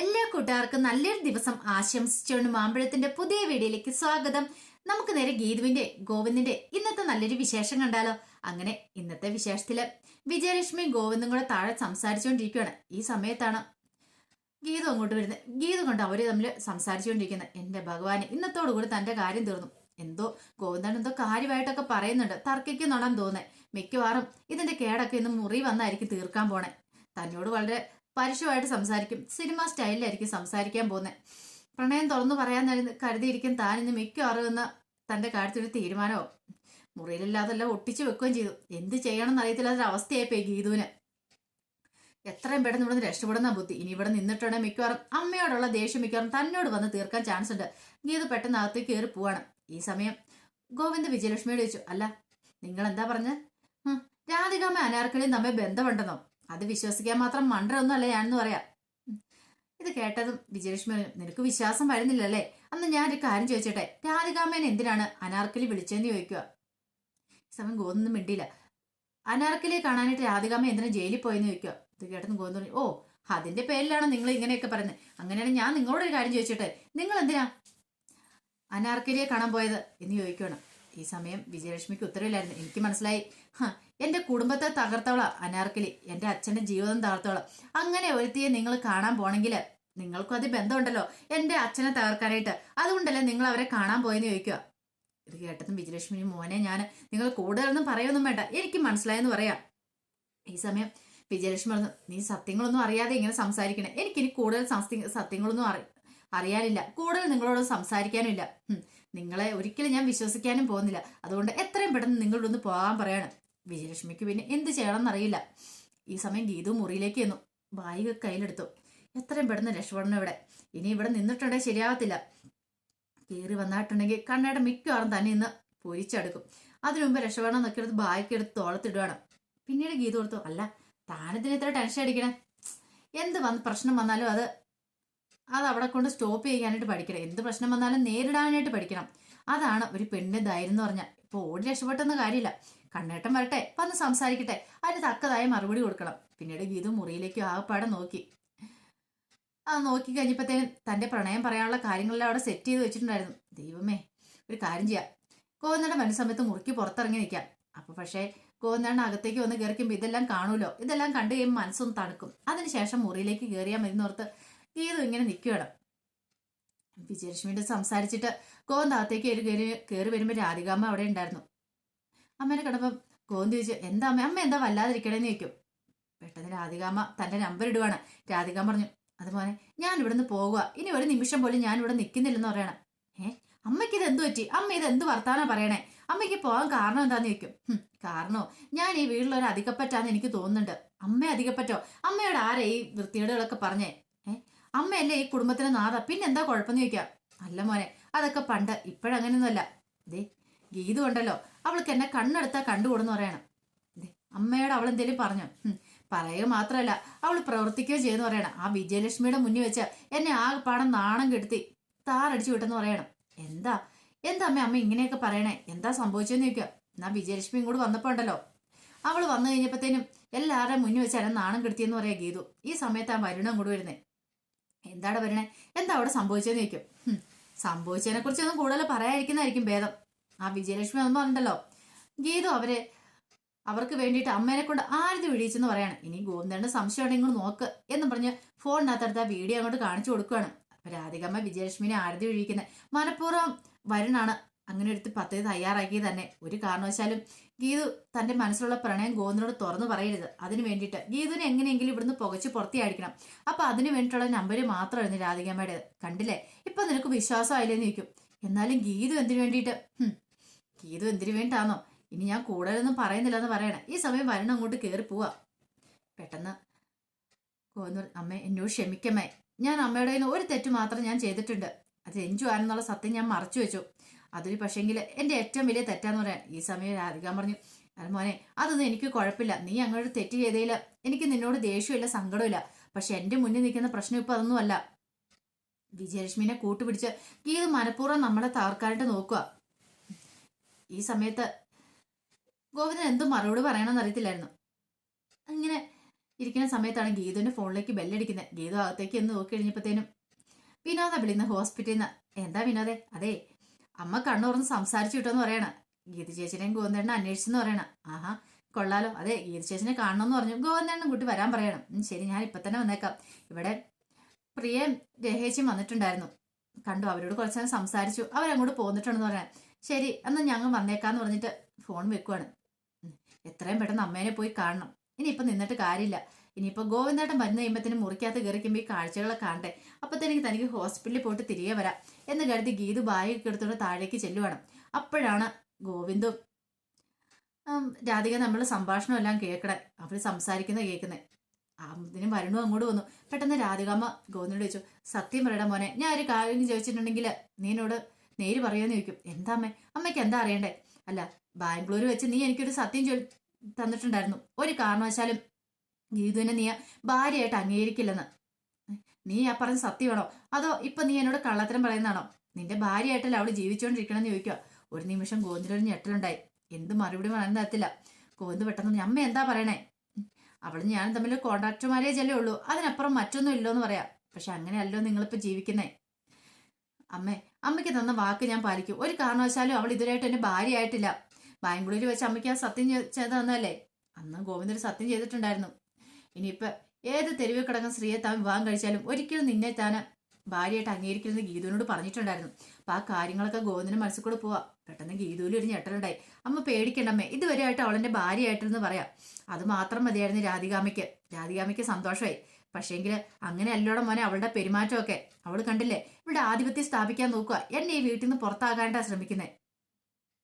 എല്ലാ കൂട്ടുകാർക്കും നല്ലൊരു ദിവസം ആശംസിച്ചുകൊണ്ട് മാമ്പഴത്തിന്റെ പുതിയ വീഡിയോയിലേക്ക് സ്വാഗതം. നമുക്ക് നേരെ ഗീതുവിന്റെ ഗോവിന്ദിന്റെ ഇന്നത്തെ നല്ലൊരു വിശേഷം കണ്ടാലോ? അങ്ങനെ ഇന്നത്തെ വിശേഷത്തിൽ വിജയലക്ഷ്മി ഗോവിന്ദും കൂടെ താഴെ സംസാരിച്ചുകൊണ്ടിരിക്കുകയാണ് ഈ സമയത്താണ് ഗീതു അങ്ങോട്ട് വരുന്നത് ഗീതു കൊണ്ട്? അവർ തമ്മിൽ സംസാരിച്ചുകൊണ്ടിരിക്കുന്നത് എന്റെ ഭഗവാന് ഇന്നത്തോടു കൂടി തന്റെ കാര്യം തീർന്നു. എന്തോ ഗോവിന്ദൻ എന്തോ കാര്യമായിട്ടൊക്കെ പറയുന്നുണ്ട്. തർക്കിക്കുന്നുണ്ടെന്ന് തോന്നുന്നത് മിക്കവാറും ഇതിന്റെ കേടൊക്കെ ഇന്ന് മുറി വന്നായിരിക്കും തീർക്കാൻ പോണേ. തന്നോട് വളരെ പരുഷമായിട്ട് സംസാരിക്കും. സിനിമ സ്റ്റൈലിലായിരിക്കും സംസാരിക്കാൻ പോകുന്നത് പ്രണയം തുറന്നു പറയാൻ കരുതിയിരിക്കും താൻ ഇന്ന് മിക്കവാറും എന്ന തന്റെ കാര്യത്തിനൊരു തീരുമാനമോ മുറിയിലില്ലാതെല്ലാം ഒട്ടിച്ചു വെക്കുകയും ചെയ്തു. എന്ത് ചെയ്യണം എന്നറിയത്തില്ലാത്തൊരു അവസ്ഥയായി പോയി ഗീതുവിന്. എത്രയും പെട്ടെന്ന് ഇവിടെ നിന്ന് രക്ഷപ്പെടുന്ന ബുദ്ധി. ഇനി ഇവിടെ നിന്നിട്ടുണ്ടെങ്കിൽ മിക്കവാറും അമ്മയോടുള്ള ദേഷ്യം മിക്കവാറും തന്നോട് വന്ന് തീർക്കാൻ ചാൻസ് ഉണ്ട്. ഗീതു പെട്ടെന്ന് അകത്തേക്ക് കയറി പോവാണ്. ഈ സമയം ഗോവിന്ദ് വിജയലക്ഷ്മിയോട് ചോദിച്ചു അല്ല നിങ്ങൾ എന്താ പറഞ്ഞ രാധികാമ്മ അനാർക്കലിയും തമ്മിൽ ബന്ധമുണ്ടെന്നോ? അത് വിശ്വസിക്കാൻ മാത്രം മണ്ടരൊന്നും അല്ല ഞാനെന്ന് പറയാം. ഇത് കേട്ടതും വിജയലക്ഷ്മി നിനക്ക് വിശ്വാസം വരുന്നില്ലല്ലേ? അന്ന് ഞാൻ ഒരു കാര്യം ചോദിച്ചോട്ടെ? രാധികാമ്മേനെ എന്തിനാണ് അനാർക്കലി വിളിച്ചതെന്ന് ചോദിക്കുക? സമയം ഗോതൊന്നും മിണ്ടിയില്ല. അനാർക്കലി കാണാനായിട്ട് രാധികാമ എന്തിനാ ജയിലിൽ പോയെന്ന് ചോദിക്കുക? ഇത് കേട്ടെന്ന് ഗോവിന്ദ് പറഞ്ഞു ഓ അതിന്റെ പേരിലാണ് നിങ്ങൾ ഇങ്ങനെയൊക്കെ പറയുന്നത്. അങ്ങനെയാണ് ഞാൻ നിങ്ങളോട് ഒരു കാര്യം ചോദിച്ചോട്ടെ? നിങ്ങൾ എന്തിനാ അനാർക്കലിയെ കാണാൻ പോയത്? എന്ന് ചോദിക്കുകയാണ്. ഈ സമയം വിജയലക്ഷ്മിക്ക് ഉത്തരവില്ലായിരുന്നു. എനിക്ക് മനസ്സിലായി. എന്റെ കുടുംബത്തെ തകർത്തവള അനാർക്കലി. എന്റെ അച്ഛന്റെ ജീവിതം തകർത്തവള. അങ്ങനെ ഒരുത്തിയെ നിങ്ങൾ കാണാൻ പോണെങ്കിൽ നിങ്ങൾക്കും അത് ബന്ധമുണ്ടല്ലോ. എന്റെ അച്ഛനെ തകർക്കാനായിട്ട്. അതുകൊണ്ടല്ലേ നിങ്ങൾ അവരെ കാണാൻ പോയെന്ന് ചോദിക്കുക? ഇത് കേട്ടതും വിജയലക്ഷ്മി മോനെ ഞാൻ നിങ്ങൾ കൂടുതലൊന്നും പറയൊന്നും വേണ്ട. എനിക്ക് മനസ്സിലായെന്ന് പറയാം. ഈ സമയം വിജയലക്ഷ്മി പറഞ്ഞു നീ സത്യങ്ങളൊന്നും അറിയാതെ ഇങ്ങനെ സംസാരിക്കണേ. എനിക്കിനി കൂടുതൽ സത്യ- സത്യങ്ങളൊന്നും അറി അറിയാനില്ല. കൂടുതൽ നിങ്ങളോട് സംസാരിക്കാനും ഇല്ല. നിങ്ങളെ ഒരിക്കലും ഞാൻ വിശ്വസിക്കാനും പോകുന്നില്ല. അതുകൊണ്ട് എത്രയും പെട്ടെന്ന് നിങ്ങളോട് ഒന്ന് പോകാൻ പറയാണ്. വിജയലക്ഷ്മിക്ക് പിന്നെ എന്ത് ചെയ്യണം എന്നറിയില്ല ഈ സമയം ഗീതു മുറിയിലേക്ക് ചെന്നു. ബായിക കയ്യിലെടുത്തു. എത്രയും പെട്ടെന്ന് രക്ഷപ്പെടണം ഇവിടെ. ഇനി ഇവിടെ നിന്നിട്ടുണ്ടെങ്കിൽ ശരിയാവത്തില്ല. കയറി വന്നിട്ടുണ്ടെങ്കിൽ കണ്ണയുടെ മിക്കവാറും തന്നെ ഇന്ന് പൊരിച്ചെടുക്കും. അതിനു മുമ്പ് രക്ഷപ്പെടണം എന്നൊക്കെ എടുത്ത് ബായിക്ക് എടുത്ത് തോളത്തിടുകയാണ് പിന്നീട് ഗീത കൊടുത്തു അല്ല താനത്തിന് ഇത്ര ടെൻഷൻ അടിക്കണേ. എന്ത് വന്ന് പ്രശ്നം വന്നാലും അത് അത് അവിടെ കൊണ്ട് സ്റ്റോപ്പ് ചെയ്യാനായിട്ട് പഠിക്കണം. എന്ത് പ്രശ്നം വന്നാലും നേരിടാനായിട്ട് പഠിക്കണം. അതാണ് ഒരു പെണ്ണിന്റെ ധൈര്യം എന്ന് പറഞ്ഞാൽ. ഇപ്പൊ ഓടി രക്ഷപ്പെട്ടെന്ന് കാര്യമില്ല. കണ്ണേട്ടം വരട്ടെ വന്ന് സംസാരിക്കട്ടെ. അതിന് തക്കതായ മറുപടി കൊടുക്കണം. പിന്നീട് ഗീതു മുറിയിലേക്ക് ആകപ്പാടെ നോക്കി. ആ നോക്കി കഴിഞ്ഞപ്പോഴത്തേനും തന്റെ പ്രണയം പറയാനുള്ള കാര്യങ്ങളെല്ലാം അവിടെ സെറ്റ് ചെയ്ത് വെച്ചിട്ടുണ്ടായിരുന്നു. ദൈവമേ ഒരു കാര്യം ചെയ്യാം. ഗോവിന്ദയുടെ മനസ്സമയത്ത് മുറുക്കി പുറത്തിറങ്ങി നിൽക്കാം. അപ്പൊ പക്ഷേ ഗോവിന്ദണ്ണ അകത്തേക്ക് വന്ന് കയറിക്കുമ്പോൾ ഇതെല്ലാം കാണൂലോ? ഇതെല്ലാം കണ്ടു കഴിയുമ്പോൾ മനസ്സൊന്ന് തണുക്കും. അതിനുശേഷം മുറിയിലേക്ക് കയറിയാൽ മതി എന്നോർത്ത് ഗീതു ഇങ്ങനെ നിൽക്കുകയാണ് വിജയലക്ഷ്മിയുടെ സംസാരിച്ചിട്ട് ഗോവിന്ദ് അകത്തേക്ക് കയറി കയറി വരുമ്പോൾ രാധികാമ്മ അവിടെ ഉണ്ടായിരുന്നു. അമ്മേനെ കണ്ടപ്പം ഗോവിന്ദ് ചോദിച്ചു എന്താ അമ്മ? അമ്മ എന്താ വല്ലാതിരിക്കണേന്ന് ചോദിക്കും. പെട്ടെന്ന് രാധികാമ്മ തന്റെ നമ്പർ ഇടുവാണ്. രാധികാമ്മ പറഞ്ഞു അതുപോലെ ഞാൻ ഇവിടെ നിന്ന് പോകുക ഇനി ഒരു നിമിഷം പോലും ഞാൻ ഇവിടെ നിൽക്കുന്നില്ലെന്ന് പറയണം. ഏ? അമ്മയ്ക്ക് ഇത് എന്ത് പറ്റി? അമ്മ ഇത് എന്ത് വർത്താനാ പറയണേ? അമ്മയ്ക്ക് പോകാൻ കാരണം എന്താന്ന് ചോദിക്കും. കാരണോ? ഞാൻ ഈ വീട്ടിലൊരു അധികപ്പറ്റാന്ന് എനിക്ക് തോന്നുന്നുണ്ട്. അമ്മ അധികപ്പറ്റോ? അമ്മയോട് ആരെ ഈ വൃത്തികേടുകളൊക്കെ പറഞ്ഞേ? അമ്മയല്ലേ ഈ കുടുംബത്തിന് നാഥ? പിന്നെന്താ കുഴപ്പമെന്ന് ചോദിക്കാം. അല്ല മോനെ അതൊക്കെ പണ്ട് ഇപ്പോഴങ്ങനെയൊന്നുമല്ല. ദേ ഗീതു ഉണ്ടല്ലോ അവൾക്ക് എന്നെ കണ്ണെടുത്താ കണ്ടുകൂടെന്ന് പറയണം. ദേ അമ്മയോട് അവൾ എന്തേലും പറഞ്ഞു? "ഹും, പറയുക മാത്രമല്ല അവൾ പ്രവർത്തിക്കുകയോ ചെയ്യുന്നു പറയണം. ആ വിജയലക്ഷ്മിയുടെ മുന്നിൽ വെച്ച് എന്നെ ആ പാടം നാണം കെടുത്തി താറടിച്ചു വിട്ടെന്ന് പറയണം. എന്താ? എന്താ അമ്മ അമ്മ ഇങ്ങനെയൊക്കെ പറയണേ? എന്താ സംഭവിച്ചെന്ന് ചോദിക്കുക എന്നാ വിജയലക്ഷ്മി ഇങ്ങോട്ട് വന്നപ്പോ ഉണ്ടല്ലോ. അവൾ വന്നു കഴിഞ്ഞപ്പോഴത്തേനും എല്ലാവരുടെയും മുന്നിൽ വെച്ച് എന്നെ നാണം കെടുത്തിയെന്ന് പറയാ ഗീതു. ഈ സമയത്ത് ആ വരുണം കൂടെ വരുന്നേ. എന്താണ് വരണേ? എന്താ അവിടെ സംഭവിച്ചതെന്ന് ചോദിക്കും. സംഭവിച്ചതിനെ കുറിച്ചൊന്നും കൂടുതൽ പറയാതിരിക്കുന്നതായിരിക്കും ഭേദം. ആ വിജയലക്ഷ്മി ഒന്നും പറഞ്ഞിട്ടല്ലോ. ഗീതു അവരെ അവർക്ക് വേണ്ടിയിട്ട് അമ്മേനെ കൊണ്ട് ആരത് വിടിയിച്ചെന്ന് പറയാണ്. ഇനി ഗോവിന്ദന്റെ സംശയം ഉണ്ടെങ്കിൽ ഇങ്ങോട്ട് നോക്ക് എന്ന് പറഞ്ഞ് ഫോണിനകത്തെടുത്ത് ആ വീഡിയോ അങ്ങോട്ട് കാണിച്ചു കൊടുക്കുകയാണ് അപ്പൊ രാധികമ്മ വിജയലക്ഷ്മിനെ ആരതി വിഴിക്കുന്നത് മനഃപൂർവം വരുണാണ്. അങ്ങനെ എടുത്ത് പദ്ധതി തയ്യാറാക്കി തന്നെ. ഒരു കാരണവശാലും ഗീതു തന്റെ മനസ്സിലുള്ള പ്രണയം ഗോവിന്ദനോട് തുറന്നു പറയരുത്. അതിന് വേണ്ടിയിട്ട് ഗീതുവിനെ എങ്ങനെയെങ്കിലും ഇവിടുന്ന് പുകച്ച് പുറത്തിയടിക്കണം അപ്പൊ അതിന് വേണ്ടിയിട്ടുള്ള നമ്പര് മാത്രമായിരുന്നു രാധികമ്മയുടെ കണ്ടില്ലേ? ഇപ്പൊ നിനക്ക് വിശ്വാസമായില്ലെന്ന് ചോദിക്കും. എന്നാലും ഗീതു എന്തിനു വേണ്ടിയിട്ട്? ഗീതു എന്തിനു വേണ്ടിയിട്ടാണോ ഇനി ഞാൻ കൂടുതലൊന്നും പറയുന്നില്ല എന്ന് പറയണേ. ഈ സമയം വരണം അങ്ങോട്ട് കയറി പോവാ. പെട്ടെന്ന് ഗോവിന്ദൻ അമ്മ എന്നോട് ക്ഷമിക്കമ്മേ. ഞാൻ അമ്മയുടെ ഒരു തെറ്റ് മാത്രം ഞാൻ ചെയ്തിട്ടുണ്ട്. അത് എഞ്ചു ആണെന്നുള്ള സത്യം ഞാൻ മറച്ചു വെച്ചു. അതൊരു പക്ഷേങ്കിൽ എന്റെ ഏറ്റവും വലിയ തെറ്റാന്ന് പറയാൻ ഈ സമയം രാധിക പറഞ്ഞു "അത് മോനെ അതൊന്നും എനിക്ക് കുഴപ്പമില്ല. നീ അങ്ങോട്ട് തെറ്റ് ചെയ്തേയില്ല എനിക്ക് നിന്നോട് ദേഷ്യമില്ല സങ്കടമില്ല പക്ഷെ എന്റെ മുന്നിൽ നിൽക്കുന്ന പ്രശ്നം ഇപ്പൊ അതൊന്നുമല്ല വിജയലക്ഷ്മിനെ കൂട്ടുപിടിച്ച് ഗീത് മനഃപൂർവം നമ്മളെ തകർക്കാനായിട്ട് നോക്കുക. ഈ സമയത്ത് ഗോവിന്ദൻ എന്തും മറുപടി പറയണമെന്ന് അറിയത്തില്ലായിരുന്നു. അങ്ങനെ ഇരിക്കുന്ന സമയത്താണ് ഗീതുവിന്റെ ഫോണിലേക്ക് ബെല്ലടിക്കുന്നത് ഗീതു അകത്തേക്ക് എന്ന് നോക്കി കഴിഞ്ഞപ്പോഴത്തേനും വിനോദ വിളിക്കുന്ന ഹോസ്പിറ്റലിൽ നിന്ന് എന്താ വിനോദേ? അതെ അമ്മ കണ്ണുറന്ന് സംസാരിച്ചു കിട്ടുമെന്ന് പറയണ. ഗീത ചേച്ചിനെയും ഗോവന്ദേണ്ണ അന്വേഷിച്ചെന്ന് പറയണ. ആഹാ കൊള്ളാലോ. അതെ ഗീത ചേച്ചിനെ കാണണമെന്ന് പറഞ്ഞു. ഗോവിന്ദേണ്ണൻ കുട്ടി വരാൻ പറയണം. ശരി ഞാൻ ഇപ്പൊ തന്നെ വന്നേക്കാം. ഇവിടെ പ്രിയ രഹേച്ചും വന്നിട്ടുണ്ടായിരുന്നു. കണ്ടു അവരോട് കുറച്ച് നേരം സംസാരിച്ചു. അവരങ്ങോട്ട് പോന്നിട്ടുണ്ടെന്ന് പറയാൻ ശരി എന്നാൽ ഞങ്ങൾ വന്നേക്കാന്ന് പറഞ്ഞിട്ട് ഫോൺ വെക്കുവാണ്. എത്രയും പെട്ടെന്ന് അമ്മേനെ പോയി കാണണം. ഇനിയിപ്പം നിന്നിട്ട് കാര്യമില്ല. ഇനിയിപ്പോൾ ഗോവിന്ദേട്ടൻ വന്നു കഴിയുമ്പത്തിന് മുറിക്കകത്ത് കയറിക്കുമ്പോൾ ഈ കാഴ്ചകളൊക്കെ കാണട്ടെ. അപ്പോഴത്തേക്ക് തനിക്ക് ഹോസ്പിറ്റലിൽ പോയിട്ട് തിരികെ വരാം. എന്ന് കരുതി ഗീതു ബാഗൊക്കെ എടുത്തോണ്ട് താഴേക്ക് ചെല്ലുവാണ്. അപ്പോഴാണ് ഗോവിന്ദും രാധിക നമ്മൾ സംഭാഷണം എല്ലാം കേൾക്കണേ. അവർ സംസാരിക്കുന്നത് കേൾക്കുന്നത് ഇതിന് വരണു അങ്ങോട്ട് വന്നു. പെട്ടെന്ന് രാധികാമ്മ ഗോവിന്ദനോട് ചോദിച്ചു സത്യം പറയടാ മോനെ ഞാൻ ഒരു കാര്യം ചോദിച്ചിട്ടുണ്ടെങ്കിൽ നീനോട് നേര് പറയുമെന്ന് ചോദിക്കും. എന്താ അമ്മേ? അമ്മയ്ക്ക് എന്താ അറിയണ്ടേ? അല്ല ബാംഗ്ലൂർ വെച്ച് നീ എനിക്കൊരു സത്യം തന്നിട്ടുണ്ടായിരുന്നു. ഒരു കാരണവശാലും ഗീതുവിനെ നീ ഭാര്യയായിട്ട് അംഗീകരിക്കില്ലെന്ന്. നീ ആ പറഞ്ഞ സത്യമാണോ അതോ ഇപ്പൊ നീ എന്നോട് കള്ളത്തരം പറയുന്നതാണോ? നിന്റെ ഭാര്യയായിട്ടല്ല അവൾ ജീവിച്ചുകൊണ്ടിരിക്കണമെന്ന് ചോദിക്കുക ഒരു നിമിഷം ഗോവിന്ദിനൊരു ഞെട്ടലുണ്ടായി. എന്ത് മറുപടി പറയാൻ തരത്തില്ല ഗോവിന്ദ് പെട്ടെന്ന് അമ്മ എന്താ പറയണേ? അവൾ ഞാൻ തമ്മിൽ കോൺട്രാക്ട് അല്ലേ ഉള്ളൂ അതിനപ്പുറം മറ്റൊന്നും ഇല്ലോന്ന് പറയാം. പക്ഷെ അങ്ങനെയല്ലോ നിങ്ങളിപ്പോ ജീവിക്കുന്നേ. അമ്മേ അമ്മയ്ക്ക് തന്ന വാക്ക് ഞാൻ പാലിക്കും. ഒരു കാരണവശാലും അവൾ ഇതുവരെയായിട്ട് എന്റെ ഭാര്യയായിട്ടില്ല. ബാംഗ്ലൂരിൽ വെച്ച് അമ്മയ്ക്ക് ആ സത്യം ചെയ്ത് തന്നല്ലേ അന്ന് ഗോവിന്ദന് സത്യം ചെയ്തിട്ടുണ്ടായിരുന്നു. ഇനിയിപ്പൊ ഏത് തെരുവിൽ കിടക്കുന്ന സ്ത്രീയെ താൻ വിവാഹം കഴിച്ചാലും ഒരിക്കലും നിന്നെ താൻ ഭാര്യയായിട്ട് അംഗീകരിക്കരുതെന്ന് ഗീതുവിനോട് പറഞ്ഞിട്ടുണ്ടായിരുന്നു. അപ്പൊ ആ കാര്യങ്ങളൊക്കെ ഗോവിന്ദന് മനസ്സിൽ കൂടെ പോവാ. പെട്ടെന്ന് ഗീതുവിൽ ഒരു ഞെട്ടലുണ്ടായി. അമ്മ പേടിക്കണ്ടമ്മേ ഇതുവരെയായിട്ട് അവളെന്റെ ഭാര്യയായിട്ടെന്ന് പറയാം. അത് മാത്രം മതിയായിരുന്നു രാധികാമയ്ക്ക് രാധികാമയ്ക്ക് സന്തോഷമായി പക്ഷേങ്കിൽ അങ്ങനെ അല്ലോടെ മോനെ അവളുടെ പെരുമാറ്റമൊക്കെ. അവൾ കണ്ടില്ലേ ഇവിടെ ആധിപത്യം സ്ഥാപിക്കാൻ നോക്കുക എന്നെ ഈ വീട്ടിൽ നിന്ന് പുറത്താകാണ്ടാ ശ്രമിക്കുന്നത്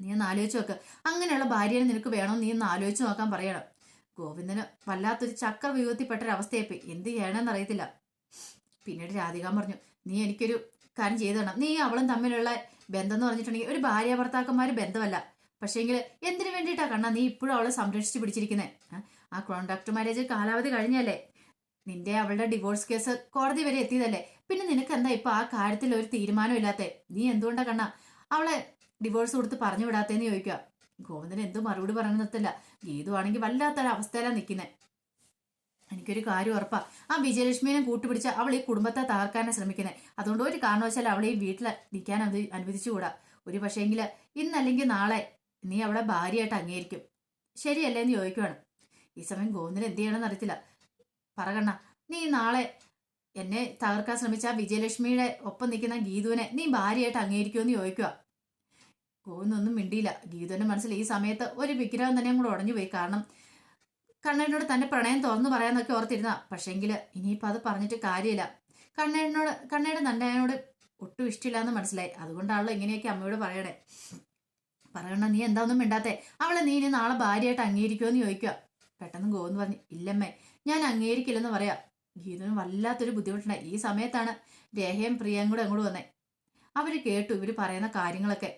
നീ ഒന്ന് ആലോചിച്ച് നോക്ക്. അങ്ങനെയുള്ള ഭാര്യനെ നിനക്ക് വേണോ? നീ ഒന്ന് ആലോചിച്ച് നോക്കാൻ പറയണം. ഗോവിന്ദന് വല്ലാത്തൊരു ചക്ര വ്യൂഹത്തിൽപ്പെട്ട ഒരു അവസ്ഥയായിപ്പോയി എന്ത് ചെയ്യണമെന്ന് അറിയത്തില്ല പിന്നീട് രാധിക പറഞ്ഞു നീ എനിക്കൊരു കാര്യം ചെയ്തു തരണം. നീ അവളും തമ്മിലുള്ള ബന്ധം എന്ന് പറഞ്ഞിട്ടുണ്ടെങ്കിൽ ഒരു ഭാര്യ ഭർത്താക്കന്മാർ ബന്ധമല്ല. പക്ഷേങ്കിൽ എന്തിനു വേണ്ടിയിട്ടാ കണ്ണാ നീ ഇപ്പോഴും അവളെ സംരക്ഷിച്ച് പിടിച്ചിരിക്കുന്നത് ആ കോൺട്രാക്ട് മാരേജ് കാലാവധി കഴിഞ്ഞല്ലേ? നിന്റെ അവളുടെ ഡിവോഴ്സ് കേസ് കോടതി വരെ എത്തിയതല്ലേ? പിന്നെ നിനക്ക് എന്താ ഇപ്പൊ ആ കാര്യത്തിൽ ഒരു തീരുമാനം ഇല്ലാത്തേ നീ എന്തുകൊണ്ടാ കണ്ണാ അവളെ ഡിവോഴ്സ് കൊടുത്ത് പറഞ്ഞു വിടാത്തേന്ന് ചോദിക്കുക ഗോവിന്ദൻ എന്തും മറുപടി പറഞ്ഞു നിർത്തില്ല. ഗീതു ആണെങ്കിൽ വല്ലാത്തൊരവസ്ഥയിലാണ് നിൽക്കുന്നത് എനിക്കൊരു കാര്യം ഉറപ്പാ. ആ വിജയലക്ഷ്മിയെ കൂട്ടുപിടിച്ച അവൾ ഈ കുടുംബത്തെ തകർക്കാനാണ് ശ്രമിക്കുന്നത് അതുകൊണ്ട് ഒരു കാരണവശാൽ അവളെ ഈ വീട്ടിൽ നിൽക്കാൻ അത് അനുവദിച്ചുകൂടാ. ഒരു പക്ഷേങ്കിൽ ഇന്നല്ലെങ്കിൽ നാളെ നീ അവളെ ഭാര്യയായിട്ട് അംഗീകരിക്കും. ശരിയല്ലേ എന്ന് ചോദിക്കുവാണ്. ഈ സമയം ഗോവിന്ദൻ എന്ത് ചെയ്യണമെന്ന് അറിയത്തില്ല. പറകണ്ണ നീ നാളെ എന്നെ തകർക്കാൻ ശ്രമിച്ച വിജയലക്ഷ്മിയുടെ ഒപ്പം നിൽക്കുന്ന ഗീതുവിനെ നീ ഭാര്യയായിട്ട് അംഗീകരിക്കുമെന്ന് ചോദിക്കുക ഗോവിന്ദൊന്നും മിണ്ടിയില്ല. ഗീതന്റെ മനസ്സിൽ ഈ സമയത്ത് ഒരു വിഗ്രഹം തന്നെ കൂടെ ഉടഞ്ഞു പോയി. കാരണം കണ്ണനോട് തന്റെ പ്രണയം തുറന്നു പറയാന്നൊക്കെ ഓർത്തിരുന്ന. പക്ഷേങ്കിൽ ഇനിയിപ്പോൾ അത് പറഞ്ഞിട്ട് കാര്യമില്ല. കണ്ണനോട് കണ്ണയുടെ നന്ദനോട് ഒട്ടും ഇഷ്ടമില്ല എന്ന് മനസ്സിലായി. അതുകൊണ്ടാണല്ലോ ഇങ്ങനെയൊക്കെ അമ്മയോട് പറയണേ. പറയണ നീ എന്താ ഒന്നും മിണ്ടാത്തെ. അവളെ നീ ഇനി നാളെ ഭാര്യയായിട്ട് അംഗീകരിക്കുമെന്ന് ചോദിക്കുക. പെട്ടെന്ന് ഗോന്ന് പറഞ്ഞു ഇല്ലമ്മേ ഞാൻ അംഗീകരിക്കില്ലെന്ന് പറയാം. ഗീതനും വല്ലാത്തൊരു ബുദ്ധിമുട്ടുണ്ടായി ഈ സമയത്താണ് രേഖയും പ്രിയയും കൂടെ അങ്ങോട്ട് വന്നേ. അവർ കേട്ടു ഇവർ പറയുന്ന കാര്യങ്ങളൊക്കെ.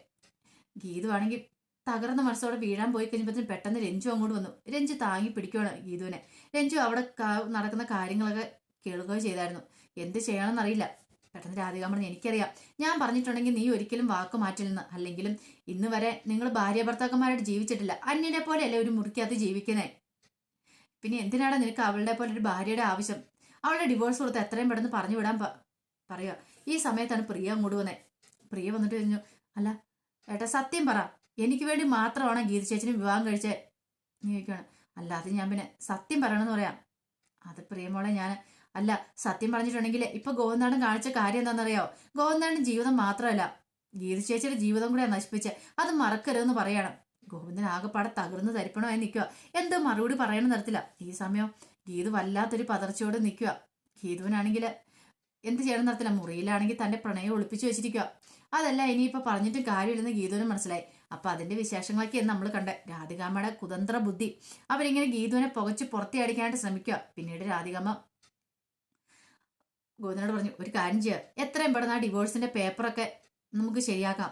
ഗീതു ആണെങ്കിൽ തകർന്ന മനസ്സോടെ വീഴാൻ പോയി കഴിഞ്ഞപ്പോൾ പെട്ടെന്ന് രഞ്ജു അങ്ങോട്ട് വന്നു. രഞ്ജു താങ്ങി പിടിക്കുവാണ് ഗീതുവിനെ. രഞ്ജു അവിടെ നടക്കുന്ന കാര്യങ്ങളൊക്കെ കേൾക്കുകയോ ചെയ്തായിരുന്നു. എന്ത് ചെയ്യണമെന്നറിയില്ല പെട്ടെന്ന് രാധിക പറഞ്ഞു എനിക്കറിയാം. ഞാൻ പറഞ്ഞിട്ടുണ്ടെങ്കിൽ നീ ഒരിക്കലും വാക്ക് മാറ്റില്ലെന്ന്. അല്ലെങ്കിലും ഇന്ന് വരെ നിങ്ങൾ ഭാര്യ ഭർത്താക്കന്മാരായിട്ട് ജീവിച്ചിട്ടില്ല. അന്യനെ പോലെയല്ലേ ഒരു മുറിക്കകത്ത് ജീവിക്കുന്നേ? പിന്നെ എന്തിനാണ് നിനക്ക് അവളുടെ പോലെ ഒരു ഭാര്യയുടെ ആവശ്യം? അവളുടെ ഡിവോഴ്സ് കൊടുത്ത് എത്രയും പെട്ടെന്ന് പറഞ്ഞു വിടാൻ പറയുക. ഈ സമയത്താണ് പ്രിയ അങ്ങോട്ട് വന്നേ. പ്രിയ വന്നിട്ട് പറഞ്ഞു അല്ല ഏട്ടാ സത്യം പറ. എനിക്ക് വേണ്ടി മാത്രമാണ് ഗീത ചേച്ചിനെ വിവാഹം കഴിച്ചേ? നീ ചോദിക്കുകയാണ് അല്ലാതെ ഞാൻ പിന്നെ സത്യം പറയണമെന്ന് പറയാം. അത് പ്രിയമോളെ ഞാൻ അല്ല സത്യം പറഞ്ഞിട്ടുണ്ടെങ്കിൽ ഇപ്പൊ ഗോവിന്ദാടൻ കാണിച്ച കാര്യം എന്താണെന്നറിയോ? ഗോവിന്ദാടൻ ജീവിതം മാത്രമല്ല ഗീത ചേച്ചിയുടെ ജീവിതം കൂടെ നശിപ്പിച്ച് അത് മറക്കരുതെന്ന് പറയണം. ഗോവിന്ദൻ ആകെപ്പാടെ തകർന്ന് തരിപ്പണമായി നിൽക്കുക എന്തോ മറുപടി പറയണം തരത്തില്ല ഈ സമയം ഗീതു വല്ലാത്തൊരു പതർച്ചയോട് നിൽക്കുക ഗീതുവിനാണെങ്കിൽ എന്ത് ചെയ്യണം നടത്തില്ല മുറിയിലാണെങ്കിൽ തന്റെ പ്രണയം ഒളിപ്പിച്ചു വെച്ചിരിക്കുക അതല്ല ഇനിയിപ്പോ പറഞ്ഞിട്ട് കാര്യമില്ലെന്ന് ഗീതുവിന് മനസ്സിലായി. അപ്പൊ അതിന്റെ വിശേഷങ്ങളൊക്കെയാണ് നമ്മൾ കണ്ടത് രാധികാമ്മയുടെ കുതന്ത്ര ബുദ്ധി. അവരിങ്ങനെ ഗീതുവിനെ പുകച്ച് പുറത്തിയടിക്കാനായിട്ട് ശ്രമിക്കുക പിന്നീട് രാധികാമ്മ ഗോവിന്ദനോട് പറഞ്ഞു ഒരു കാര്യം ചെയ്യുക എത്രയും പെട്ടെന്ന് ആ ഡിവോഴ്സിന്റെ പേപ്പറൊക്കെ നമുക്ക് ശരിയാക്കാം.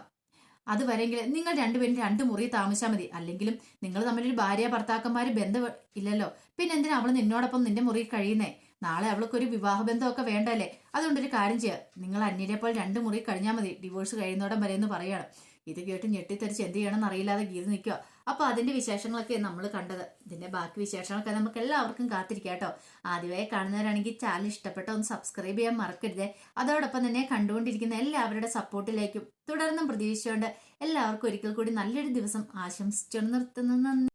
അതുവരെങ്കിൽ നിങ്ങൾ രണ്ടുപേരും രണ്ട് മുറി താമസിച്ചാൽ മതി. അല്ലെങ്കിലും നിങ്ങൾ തമ്മിലൊരു ഭാര്യ ഭർത്താക്കന്മാർ ബന്ധം ഇല്ലല്ലോ. പിന്നെ എന്തിനാ അവൾ നിന്നോടൊപ്പം നിന്റെ മുറിയിൽ കഴിയുന്നേ? നാളെ അവൾക്കൊരു വിവാഹ ബന്ധമൊക്കെ വേണ്ടല്ലേ? അതുകൊണ്ടൊരു കാര്യം ചെയ്യുക നിങ്ങൾ അന്യരെ പോലെ രണ്ട് മുറി കഴിഞ്ഞാൽ മതി. ഡിവോഴ്സ് കഴിയുന്നോടം വരെ എന്ന് പറയുകയാണ് ഇത് കേട്ട് ഞെട്ടിത്തെറിച്ച് എന്ത് ചെയ്യണമെന്ന് അറിയില്ലാതെ ഗീത നിൽക്കുക അപ്പോൾ അതിന്റെ വിശേഷങ്ങളൊക്കെ നമ്മൾ കണ്ടത്. ഇതിന്റെ ബാക്കി വിശേഷങ്ങളൊക്കെ നമുക്ക് എല്ലാവർക്കും കാത്തിരിക്കാം കേട്ടോ. ആദ്യമായി കാണുന്നവരാണെങ്കിൽ ചാനൽ ഇഷ്ടപ്പെട്ട ഒന്ന് സബ്സ്ക്രൈബ് ചെയ്യാൻ മറക്കരുത്. അതോടൊപ്പം തന്നെ കണ്ടുകൊണ്ടിരിക്കുന്ന എല്ലാവരുടെ സപ്പോർട്ടിലേക്കും തുടർന്നും പ്രതീക്ഷിച്ചുകൊണ്ട് എല്ലാവർക്കും ഒരിക്കൽ കൂടി നല്ലൊരു ദിവസം ആശംസിച്ചു നിർത്തുന്നു. നന്ദി.